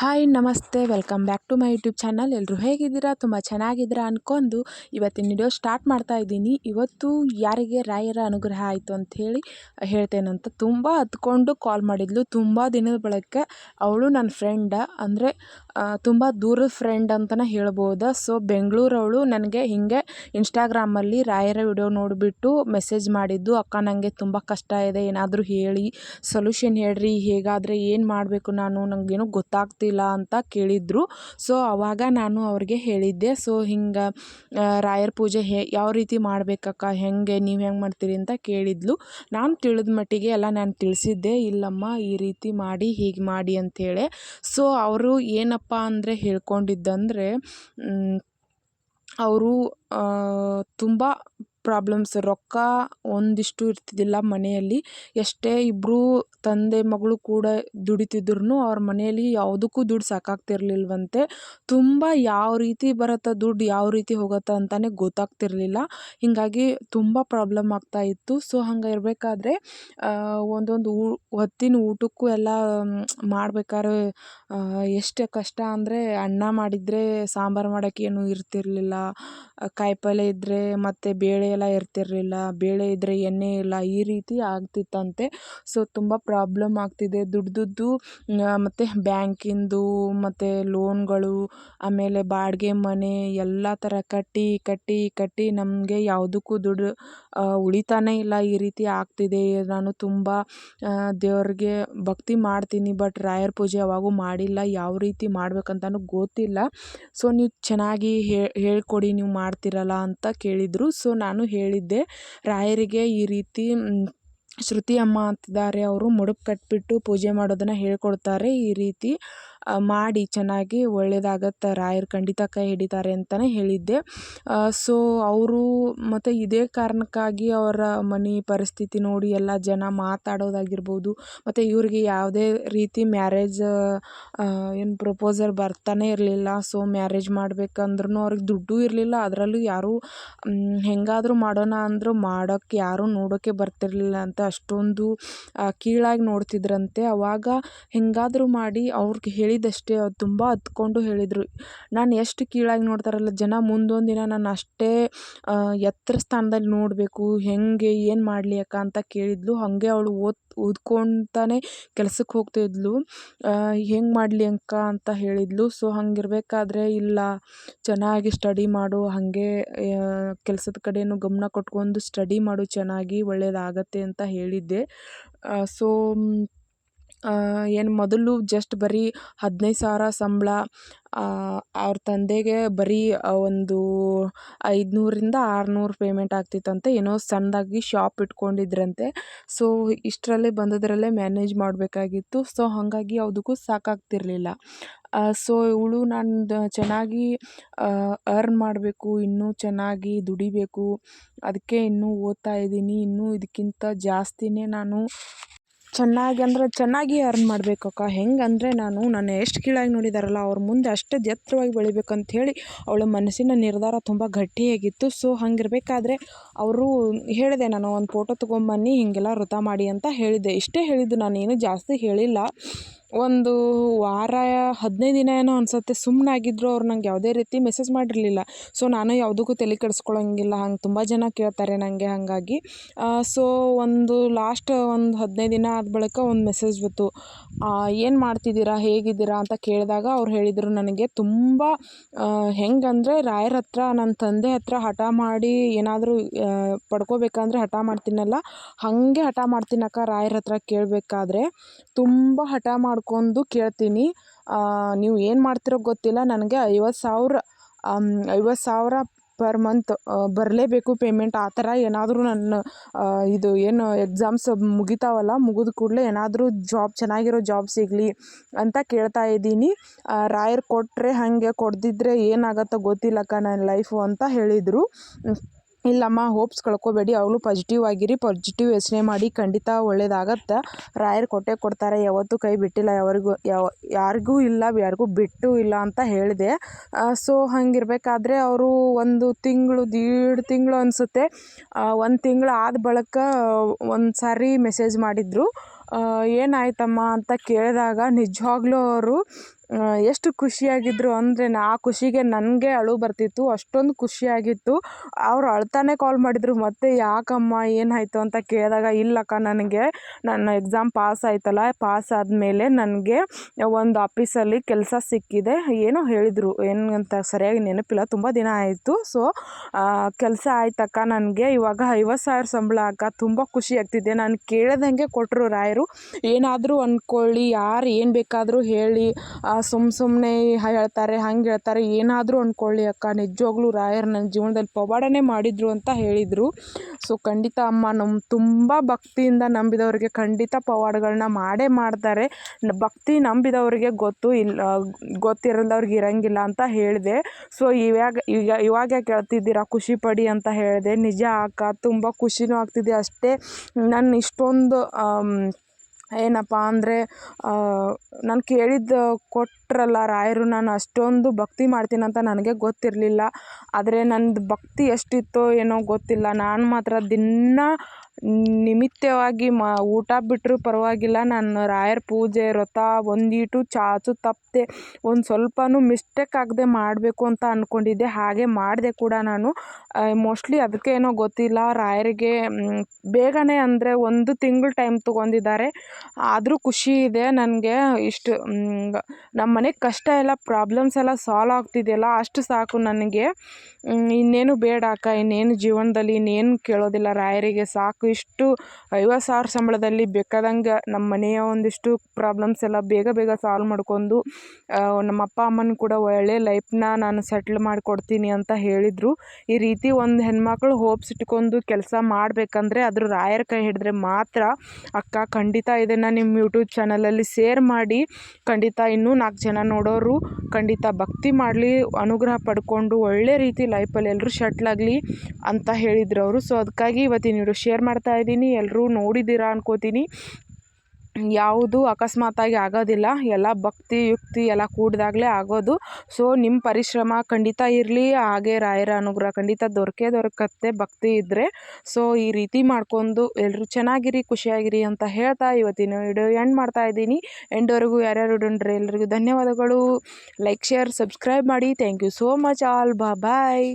Hi, ನಮಸ್ತೆ. Welcome back to my YouTube channel. ಎಲ್ಲರೂ ಹೇಗಿದ್ದೀರಾ? ತುಂಬ ಚೆನ್ನಾಗಿದ್ದೀರಾ ಅಂದ್ಕೊಂಡು ಇವತ್ತಿನ ವಿಡಿಯೋ ಸ್ಟಾರ್ಟ್ ಮಾಡ್ತಾ ಇದ್ದೀನಿ. ಇವತ್ತು ಯಾರಿಗೆ ರಾಯರ ಅನುಗ್ರಹ ಆಯಿತು ಅಂತ ಹೇಳಿ ಹೇಳ್ತೇನಂತ ತುಂಬ ಹತ್ಕೊಂಡು ಕಾಲ್ ಮಾಡಿದ್ಲು. ತುಂಬ ದಿನದ ಬಳಕೆ ಅವಳು ನನ್ನ ಫ್ರೆಂಡ ಅಂದರೆ ತುಂಬ ದೂರದ ಫ್ರೆಂಡ್ ಅಂತಲೇ ಹೇಳ್ಬೋದು. ಸೊ ಬೆಂಗಳೂರವಳು ನನಗೆ ಹಿಂಗೆ ಇನ್ಸ್ಟಾಗ್ರಾಮಲ್ಲಿ ರಾಯರ ವಿಡಿಯೋ ನೋಡಿಬಿಟ್ಟು ಮೆಸೇಜ್ ಮಾಡಿದ್ದು. ಅಕ್ಕ ನನಗೆ ತುಂಬ ಕಷ್ಟ ಇದೆ. ಏನಾದರೂ ಹೇಳಿ ಸೊಲ್ಯೂಷನ್ ಹೇಳ್ರಿ. ಹೇಗಾದರೆ ಏನು ಮಾಡಬೇಕು ನಾನು? ನನಗೇನು ಗೊತ್ತಾಗ್ತಿಲ್ಲ ಅಂತ ಕೇಳಿದರು. ಸೊ ಅವಾಗ ನಾನು ಅವ್ರಿಗೆ ಹೇಳಿದ್ದೆ ಸೊ ಹಿಂಗೆ ರಾಯರ ಪೂಜೆ ಹೇ, ಯಾವ ರೀತಿ ಮಾಡಬೇಕಕ್ಕ? ಹೇಗೆ? ನೀವು ಹೆಂಗೆ ಮಾಡ್ತೀರಿ? ಅಂತ ಕೇಳಿದ್ಲು. ನಾನು ತಿಳಿದ ಮಟ್ಟಿಗೆ ಎಲ್ಲ ನಾನು ತಿಳಿಸಿದ್ದೆ. ಇಲ್ಲಮ್ಮ, ಈ ರೀತಿ ಮಾಡಿ, ಹೀಗೆ ಮಾಡಿ ಅಂಥೇಳಿ ಸೊ ಅವರು ಏನಪ್ಪ ಅಂದರೆ ಹೇಳ್ಕೊಂಡಿದ್ದಂದರೆ ಅವರು ತುಂಬ ಪ್ರಾಬ್ಲಮ್ಸ್ ರೊಕ್ಕ ಒಂದಿಷ್ಟು ಇರ್ತಿದ್ದಿಲ್ಲ ಮನೆಯಲ್ಲಿ. ಎಷ್ಟೇ ಇಬ್ಬರು ತಂದೆ ಮಗಳು ಕೂಡ ದುಡಿತಿದ್ರು ಅವ್ರ ಮನೆಯಲ್ಲಿ ಯಾವುದಕ್ಕೂ ದುಡ್ಡು ಸಾಕಾಗ್ತಿರ್ಲಿಲ್ವಂತೆ. ತುಂಬ ಯಾವ ರೀತಿ ಬರುತ್ತೆ ದುಡ್ಡು ಯಾವ ರೀತಿ ಹೋಗುತ್ತೆ ಅಂತಲೇ ಗೊತ್ತಾಗ್ತಿರ್ಲಿಲ್ಲ. ಹೀಗಾಗಿ ತುಂಬ ಪ್ರಾಬ್ಲಮ್ ಆಗ್ತಾ ಇತ್ತು. ಸೊ ಹಂಗೆ ಇರಬೇಕಾದ್ರೆ ಒಂದೊಂದು ಊ, ಹೊತ್ತಿನ ಊಟಕ್ಕೂ ಎಲ್ಲ ಮಾಡ್ಬೇಕಾದ್ರೆ ಎಷ್ಟು ಕಷ್ಟ ಅಂದರೆ ಅನ್ನ ಮಾಡಿದರೆ ಸಾಂಬಾರು ಮಾಡೋಕ್ಕೇನು ಇರ್ತಿರಲಿಲ್ಲ. ಕಾಯಿಪಲ್ಯ ಇದ್ದರೆ ಮತ್ತು ಬೇಳೆ ಎಲ್ಲ ಇರ್ತಿರಲಿಲ್ಲ, ಬೇಳೆ ಇದ್ದರೆ ಎಣ್ಣೆ ಇಲ್ಲ, ಈ ರೀತಿ ಆಗ್ತಿತ್ತಂತೆ. ಸೊ ತುಂಬ ಪ್ರಾಬ್ಲಮ್ ಆಗ್ತಿದೆ. ದುಡ್ದಿದ್ದು ಮತ್ತು ಬ್ಯಾಂಕಿಂದು, ಮತ್ತು ಲೋನ್ಗಳು ಆಮೇಲೆ ಬಾಡಿಗೆ ಮನೆ ಎಲ್ಲ ಥರ ಕಟ್ಟಿ ಕಟ್ಟಿ ಕಟ್ಟಿ ನಮಗೆ ಯಾವುದಕ್ಕೂ ದುಡ್ಡು ಉಳಿತಾನೇ ಇಲ್ಲ. ಈ ರೀತಿ ಆಗ್ತಿದೆ. ನಾನು ತುಂಬ ದೇವ್ರಿಗೆ ಭಕ್ತಿ ಮಾಡ್ತೀನಿ ಬಟ್ ರಾಯರ್ ಪೂಜೆ ಯಾವಾಗೂ ಮಾಡಿಲ್ಲ. ಯಾವ ರೀತಿ ಮಾಡ್ಬೇಕಂತಲೂ ಗೊತ್ತಿಲ್ಲ. ಸೊ ನೀವು ಚೆನ್ನಾಗಿ ಹೇಳ್ಕೊಡಿ, ನೀವು ಮಾಡ್ತೀರಲ್ಲ ಅಂತ ಕೇಳಿದರು. ಸೊ ನಾನು ಹೇಳಿದ್ದೆ. ರಾಯರಿಗೆ ಈ ರೀತಿ ಶ್ರುತಿ ಅಮ್ಮ ಅಂತಿದ್ದಾರೆ. ಅವರು ಮುಡುಪು ಕಟ್ಟಿಬಿಟ್ಟು ಪೂಜೆ ಮಾಡೋದನ್ನು ಹೇಳ್ಕೊಡ್ತಾರೆ. ಈ ರೀತಿ ಮಾಡಿ ಚೆನ್ನಾಗಿ ಒಳ್ಳೆಯದಾಗತ್ತೆ ರಾಯರು ಖಂಡಿತ ಕೈ ಹಿಡಿತಾರೆ ಅಂತಲೇ ಹೇಳಿದ್ದೆ. ಸೊ ಅವರು ಮತ್ತು ಇದೇ ಕಾರಣಕ್ಕಾಗಿ ಅವರ ಮನೆ ಪರಿಸ್ಥಿತಿ ನೋಡಿ ಎಲ್ಲ ಜನ ಮಾತಾಡೋದಾಗಿರ್ಬೋದು, ಮತ್ತು ಇವ್ರಿಗೆ ಯಾವುದೇ ರೀತಿ ಮ್ಯಾರೇಜ್ ಏನು ಪ್ರಪೋಸಲ್ ಬರ್ತಾನೆ ಇರಲಿಲ್ಲ. ಸೊ ಮ್ಯಾರೇಜ್ ಮಾಡ್ಬೇಕಂದ್ರೂ ಅವ್ರಿಗೆ ದುಡ್ಡು ಇರಲಿಲ್ಲ. ಅದರಲ್ಲೂ ಯಾರೂ ಹೆಂಗಾದರೂ ಮಾಡೋಣ ಅಂದರೂ ಮಾಡೋಕ್ಕೆ ಯಾರೂ ನೋಡೋಕ್ಕೆ ಬರ್ತಿರಲಿಲ್ಲ ಅಂತ ಅಷ್ಟೊಂದು ಕೀಳಾಗಿ ನೋಡ್ತಿದ್ರಂತೆ. ಅವಾಗ ಹೆಂಗಾದರೂ ಮಾಡಿ ಅವ್ರಿಗೆ ಹೇಳಿದಷ್ಟೇ ಅವ್ರು ತುಂಬ ಹತ್ಕೊಂಡು ಹೇಳಿದರು. ನಾನು ಎಷ್ಟು ಕೀಳಾಗಿ ನೋಡ್ತಾರಲ್ಲ, ಜನ ಮುಂದೊಂದು ದಿನ ನಾನು ಅಷ್ಟೇ ಎತ್ತರ ಸ್ಥಾನದಲ್ಲಿ ನೋಡಬೇಕು, ಹೇಗೆ, ಏನು ಮಾಡಲಿ ಅಕ್ಕ ಅಂತ ಕೇಳಿದ್ಲು. ಹಾಗೆ ಅವಳು ಓದ್, ಓದ್ಕೊತಾನೆ ಕೆಲ್ಸಕ್ಕೆ ಹೋಗ್ತಿದ್ಲು ಹೆಂಗೆ ಮಾಡಲಿ ಅಕ್ಕ ಅಂತ ಹೇಳಿದ್ಲು. ಸೊ, ಹಂಗಿರಬೇಕಾದ್ರೆ ಇಲ್ಲ, ಚೆನ್ನಾಗಿ ಸ್ಟಡಿ ಮಾಡು, ಹಾಗೆ ಕೆಲಸದ ಕಡೆಯೂ ಗಮನ ಕೊಟ್ಕೊಂಡು ಸ್ಟಡಿ ಮಾಡು, ಚೆನ್ನಾಗಿ ಒಳ್ಳೆಯದಾಗತ್ತೆ ಅಂತ ಹೇಳಿದ್ದೆ. ಸೊ ಏನು ಮೊದಲು ಜಸ್ಟ್ ಬರೀ ಹದಿನೈದು ಸಾವಿರ ಸಂಬಳ ಅವ್ರ ತಂದೆಗೆ ಬರೀ ಒಂದು ಐದುನೂರಿಂದ ಆರುನೂರು ಪೇಮೆಂಟ್ ಆಗ್ತಿತ್ತಂತೆ. ಏನೋ ಸಣ್ಣದಾಗಿ ಶಾಪ್ ಇಟ್ಕೊಂಡಿದ್ರಂತೆ. ಸೊ ಇಷ್ಟರಲ್ಲೇ ಬಂದದ್ರಲ್ಲೇ ಮ್ಯಾನೇಜ್ ಮಾಡಬೇಕಾಗಿತ್ತು. ಸೊ ಹಾಗಾಗಿ ಯಾವುದಕ್ಕೂ ಸಾಕಾಗ್ತಿರಲಿಲ್ಲ. ಸೊ ಇವಳು ನಾನು ಚೆನ್ನಾಗಿ ಅರ್ನ್ ಮಾಡಬೇಕು, ಇನ್ನೂ ಚೆನ್ನಾಗಿ ದುಡಿಬೇಕು. ಅದಕ್ಕೆ ಇನ್ನೂ ಓದ್ತಾ ಇದ್ದೀನಿ, ಇನ್ನೂ ಇದಕ್ಕಿಂತ ಜಾಸ್ತಿನೇ ನಾನು ಚೆನ್ನಾಗಿ ಅಂದರೆ ಚೆನ್ನಾಗಿ ಅರ್ನ್ ಮಾಡಬೇಕಕ್ಕ. ಹೆಂಗಂದರೆ ನಾನು ನನ್ನ ಎಷ್ಟು ಕೀಳಾಗಿ ನೋಡಿದಾರಲ್ಲ, ಅವ್ರ ಮುಂದೆ ಅಷ್ಟು ಎತ್ತರವಾಗಿ ಬೆಳಿಬೇಕಂತ ಹೇಳಿ ಅವಳ ಮನಸ್ಸಿನ ನಿರ್ಧಾರ ತುಂಬ ಗಟ್ಟಿಯಾಗಿತ್ತು. ಸೊ ಹಂಗಿರಬೇಕಾದ್ರೆ ಅವರು ಹೇಳಿದೆ, ನಾನು ಒಂದು ಫೋಟೋ ತೊಗೊಂಬನ್ನಿ ಹೀಗೆಲ್ಲ ವೃತ ಮಾಡಿ ಅಂತ ಹೇಳಿದೆ ಇಷ್ಟೇ ಹೇಳಿದ್ದು, ನಾನೇನು ಜಾಸ್ತಿ ಹೇಳಿಲ್ಲ. ಒಂದು ವಾರ, ಹದಿನೈದು ದಿನ ಏನೋ ಅನಿಸುತ್ತೆ. ಸುಮ್ಮನಾಗಿದ್ರು ಅವ್ರು ನಂಗೆ ಯಾವುದೇ ರೀತಿ ಮೆಸೇಜ್ ಮಾಡಿರಲಿಲ್ಲ. ಸೊ ನಾನು ಯಾವುದಕ್ಕೂ ತಲೆ ಕೆಡಿಸ್ಕೊಳ್ಳೋಂಗಿಲ್ಲ ಹಂಗೆ ತುಂಬ ಜನ ಕೇಳ್ತಾರೆ ನನಗೆ ಹಾಗಾಗಿ. ಸೊ ಒಂದು ಲಾಸ್ಟ್ ಒಂದು ಹದಿನೈದು ದಿನ ಆದ ಬಳಿಕ ಒಂದು ಮೆಸೇಜ್ ಬಂತು. ಏನು ಮಾಡ್ತಿದ್ದೀರಾ? ಹೇಗಿದ್ದೀರಾ? ಅಂತ ಕೇಳಿದಾಗ ಅವ್ರು ಹೇಳಿದರು ನನಗೆ ತುಂಬ ಹೆಂಗಂದರೆ ರಾಯರ ಹತ್ರ, ನನ್ನ ತಂದೆ ಹತ್ರ ಹಠ ಮಾಡಿ ಏನಾದರೂ ಪಡ್ಕೋಬೇಕಂದ್ರೆ ಹಠ ಮಾಡ್ತೀನಲ್ಲ, ಹಾಗೆ ಹಠ ಮಾಡ್ತೀನಕ್ಕ ರಾಯರ ಹತ್ರ ಕೇಳಬೇಕಾದ್ರೆ. ತುಂಬ ಹಠ ಮಾಡ್ಕೊಂಡು ಕೇಳ್ತೀನಿ. ನೀವು ಏನು ಮಾಡ್ತಿರೋ ಗೊತ್ತಿಲ್ಲ. ನನಗೆ ಐವತ್ತು ಸಾವಿರ ಐವತ್ತು ಸಾವಿರ ಪರ್ ಮಂತ್ ಬರಲೇಬೇಕು ಪೇಮೆಂಟ್. ಆ ಥರ ಏನಾದರೂ ನನ್ನ ಇದು ಏನು ಎಕ್ಸಾಮ್ಸ್ ಮುಗಿತಾವಲ್ಲ, ಮುಗಿದ ಕೂಡಲೇ ಏನಾದರೂ ಜಾಬ್, ಚೆನ್ನಾಗಿರೋ ಜಾಬ್ ಸಿಗಲಿ ಅಂತ ಕೇಳ್ತಾ ಇದ್ದೀನಿ. ರಾಯರ್ ಕೊಟ್ಟರೆ ಹಾಗೆ, ಕೊಡ್ದಿದ್ರೆ ಏನಾಗುತ್ತೋ ಗೊತ್ತಿಲ್ಲಕ್ಕ ನನ್ನ ಲೈಫು ಅಂತ ಹೇಳಿದರು. ಇಲ್ಲಮ್ಮ, ಹೋಪ್ಸ್ ಕಳ್ಕೊಬೇಡಿ ಅವಳು ಪಾಸಿಟಿವ್ ಆಗಿರಿ ಪಾಸಿಟಿವ್ ಯೋಚನೆ ಮಾಡಿ, ಖಂಡಿತ ಒಳ್ಳೇದಾಗತ್ತೆ. ರಾಯರ್ ಕೊಟ್ಟೆ ಕೊಡ್ತಾರೆ, ಯಾವತ್ತೂ ಕೈ ಬಿಟ್ಟಿಲ್ಲ, ಯಾವರಿಗೂ, ಯಾವ, ಯಾರಿಗೂ ಇಲ್ಲ, ಯಾರಿಗೂ ಬಿಟ್ಟು ಇಲ್ಲ ಅಂತ ಹೇಳಿದೆ. ಸೊ ಹಾಗಿರ್ಬೇಕಾದ್ರೆ ಅವರು ಒಂದು ತಿಂಗಳು, ದೀಡ್ ತಿಂಗಳು ಅನಿಸುತ್ತೆ. ಒಂದು ತಿಂಗಳು ಆದ ಬಳಿಕ ಒಂದು ಸಾರಿ ಮೆಸೇಜ್ ಮಾಡಿದರು. ಏನಾಯ್ತಮ್ಮ ಅಂತ ಕೇಳಿದಾಗ ನಿಜವಾಗ್ಲೂ ಅವರು ಎಷ್ಟು ಖುಷಿಯಾಗಿದ್ದರು ಅಂದರೆ ನಾ ಆ ಖುಷಿಗೆ ನನಗೆ ಅಳು ಬರ್ತಿತ್ತು, ಅಷ್ಟೊಂದು ಖುಷಿಯಾಗಿತ್ತು. ಅವ್ರು ಅಳ್ತಾನೆ ಕಾಲ್ ಮಾಡಿದರು, ಮತ್ತೆ ಯಾಕಮ್ಮ, ಏನಾಯಿತು? ಅಂತ ಕೇಳಿದಾಗ, ಇಲ್ಲಕ್ಕ, ನನಗೆ ನನ್ನ ಎಕ್ಸಾಮ್ ಪಾಸ್ ಆಯ್ತಲ್ಲ ಪಾಸ್ ಆದಮೇಲೆ ನನಗೆ ಒಂದು ಆಫೀಸಲ್ಲಿ ಕೆಲಸ ಸಿಕ್ಕಿದೆ. ಏನೋ ಹೇಳಿದರು, ಏನು ಅಂತ ಸರಿಯಾಗಿ ನೆನಪಿಲ್ಲ, ತುಂಬ ದಿನ ಆಯಿತು. ಸೊ ಕೆಲಸ ಆಯ್ತಕ್ಕ, ನನಗೆ ಇವಾಗ ಐವತ್ತು ಸಾವಿರ ಸಂಬಳ ಅಕ್ಕ, ತುಂಬ ಖುಷಿ ಆಗ್ತಿದೆ. ನಾನು ಕೇಳ್ದಂಗೆ ಕೊಟ್ಟರು ರಾಯರು, ಏನಾದರೂ ಅಂದ್ಕೊಳ್ಳಿ ಯಾರು ಏನು ಬೇಕಾದರೂ ಹೇಳಿ ಸುಮ್ಮ ಸುಮ್ಮನೆ ಹೇಳ್ತಾರೆ, ಹಂಗೆ ಹೇಳ್ತಾರೆ, ಏನಾದರೂ ಅಂದ್ಕೊಳ್ಳಿ ಅಕ್ಕ. ನಿಜವಾಗ್ಲೂ ರಾಯರು ನನ್ನ ಜೀವನದಲ್ಲಿ ಪವಾಡನೇ ಮಾಡಿದರು ಅಂತ ಹೇಳಿದರು. ಸೊ ಖಂಡಿತ ಅಮ್ಮ ನಮ್ಮ ತುಂಬ ಭಕ್ತಿಯಿಂದ ನಂಬಿದವರಿಗೆ ಖಂಡಿತ ಪವಾಡಗಳನ್ನ ಮಾಡೇ ಮಾಡ್ತಾರೆ. ಭಕ್ತಿ ನಂಬಿದವರಿಗೆ ಗೊತ್ತು ಇಲ್ಲ ಗೊತ್ತಿರದವ್ರಿಗೆ ಇರಂಗಿಲ್ಲ ಅಂತ ಹೇಳಿದೆ. ಸೊ ಇವಾಗ, ಈಗ, ಇವಾಗ ಕೇಳ್ತಿದ್ದೀರಾ ಖುಷಿ ಪಡಿ ಅಂತ ಹೇಳಿದೆ. ನಿಜ ಅಕ್ಕ, ತುಂಬ ಖುಷಿನೂ ಆಗ್ತಿದೆ ಅಷ್ಟೇ. ನಾನು ಇಷ್ಟೊಂದು ಏನಪ್ಪ ಅಂದರೆ ನಾನು ಕೇಳಿದ್ದು ಕೊಟ್ರಲ್ಲ ರಾಯರು, ನಾನು ಅಷ್ಟೊಂದು ಭಕ್ತಿ ಮಾಡ್ತೀನಂತ ನನಗೆ ಗೊತ್ತಿರಲಿಲ್ಲ. ಆದರೆ ನಂದು ಭಕ್ತಿ ಎಷ್ಟಿತ್ತೋ ಏನೋ ಗೊತ್ತಿಲ್ಲ. ನಾನು ಮಾತ್ರ ದಿನ ನಿಮಿತ್ತವಾಗಿ ಮ, ಊಟ ಬಿಟ್ಟರೂ ಪರವಾಗಿಲ್ಲ. ನಾನು ರಾಯರ ಪೂಜೆ, ವ್ರತ, ಒಂದೀಟು ಚಾಚು ತಪ್ಪದೆ ಒಂದು ಸ್ವಲ್ಪನೂ ಮಿಸ್ಟೇಕ್ ಆಗದೆ ಮಾಡಬೇಕು ಅಂತ ಅಂದ್ಕೊಂಡಿದ್ದೆ ಹಾಗೆ ಮಾಡಿದೆ ಕೂಡ ನಾನು. ಮೋಸ್ಟ್ಲಿ ಅದಕ್ಕೆ ಏನೋ ಗೊತ್ತಿಲ್ಲ. ರಾಯರಿಗೆ ಬೇಗನೆ ಅಂದರೆ ಒಂದು ತಿಂಗಳು ಟೈಮ್ ತೊಗೊಂಡಿದ್ದಾರೆ. ಆದರೂ ಖುಷಿ ಇದೆ. ನನಗೆ ಇಷ್ಟು ನಮ್ಮ ಮನೆಗೆ ಕಷ್ಟ ಎಲ್ಲ ಪ್ರಾಬ್ಲಮ್ಸ್ ಎಲ್ಲ ಸಾಲ್ವ್ ಆಗ್ತಿದೆಯಲ್ಲ, ಅಷ್ಟು ಸಾಕು ನನಗೆ. ಇನ್ನೇನು ಬೇಡ ಅಕ್ಕ, ಇನ್ನೇನು ಜೀವನದಲ್ಲಿ ಇನ್ನೇನು ಕೇಳೋದಿಲ್ಲ. ರಾಯರಿಗೆ ಸಾಕು, ಇಷ್ಟು ಐವತ್ತು ಸಾವಿರ ಸಂಬಳದಲ್ಲಿ ಬೇಕಾದಂಗೆ ನಮ್ಮ ಮನೆಯ ಒಂದಿಷ್ಟು ಪ್ರಾಬ್ಲಮ್ಸ್ ಎಲ್ಲ ಬೇಗ ಬೇಗ ಸಾಲ್ವ್ ಮಾಡ್ಕೊಂಡು ನಮ್ಮ ಅಪ್ಪ ಅಮ್ಮನ ಕೂಡ ಒಳ್ಳೆ ಲೈಫ್ನ ನಾನು ಸೆಟ್ಲ್ ಮಾಡಿಕೊಡ್ತೀನಿ ಅಂತ ಹೇಳಿದರು. ಈ ರೀತಿ ಒಂದು ಹೆಣ್ಮಕ್ಳು ಹೋಪ್ಸ್ ಇಟ್ಕೊಂಡು ಕೆಲಸ ಮಾಡಬೇಕಂದ್ರೆ ಅದ್ರ ರಾಯರ ಕೈ ಹಿಡಿದ್ರೆ ಮಾತ್ರ ಅಕ್ಕ ಖಂಡಿತ ಇದನ್ನು ನಿಮ್ಮ ಯೂಟ್ಯೂಬ್ ಚಾನಲಲ್ಲಿ ಶೇರ್ ಮಾಡಿ, ಖಂಡಿತ ಇನ್ನೂ ನಾಲ್ಕು ಜನ ನೋಡೋರು ಖಂಡಿತ ಭಕ್ತಿ ಮಾಡಲಿ, ಅನುಗ್ರಹ ಪಡ್ಕೊಂಡು ಒಳ್ಳೆ ರೀತಿ ಲೈಫಲ್ಲಿ ಎಲ್ಲರೂ ಸೆಟ್ಲ್ ಆಗಲಿ ಅಂತ ಹೇಳಿದ್ರು ಅವರು. ಸೊ ಅದಕ್ಕಾಗಿ ಇವತ್ತಿನ ವಿಡಿಯೋ ಶೇರ್ ಮಾಡ್ತಾ ಇದ್ದೀನಿ. ಎಲ್ಲರೂ ನೋಡಿದ್ದೀರಾ ಅನ್ಕೋತೀನಿ. ಯಾವುದು ಅಕಸ್ಮಾತಾಗಿ ಆಗೋದಿಲ್ಲ. ಎಲ್ಲ ಭಕ್ತಿ, ಯುಕ್ತಿ ಎಲ್ಲ ಕೂಡಿದಾಗಲೇ ಆಗೋದು. ಸೊ ನಿಮ್ಮ ಪರಿಶ್ರಮ ಖಂಡಿತ ಇರಲಿ. ಹಾಗೆ ರಾಯರ ಅನುಗ್ರಹ ಖಂಡಿತ ದೊರಕೇ ದೊರಕತ್ತೆ ಭಕ್ತಿ ಇದ್ದರೆ ಸೊ ಈ ರೀತಿ ಮಾಡ್ಕೊಂಡು ಎಲ್ಲರೂ ಚೆನ್ನಾಗಿರಿ, ಖುಷಿಯಾಗಿರಿ ಅಂತ ಹೇಳ್ತಾ ಇವತ್ತಿನ ವಿಡಿಯೋ ಎಂಡ್ ಮಾಡ್ತಾ ಇದ್ದೀನಿ. ಎಂಡ್ವರೆಗೂ ಯಾರ್ಯಾರು ಉಡಂಡ್ರೆ ಎಲ್ರಿಗೂ ಧನ್ಯವಾದಗಳು. ಲೈಕ್ ಶೇರ್ ಸಬ್ಸ್ಕ್ರೈಬ್ ಮಾಡಿ. Thank you so much all bye bye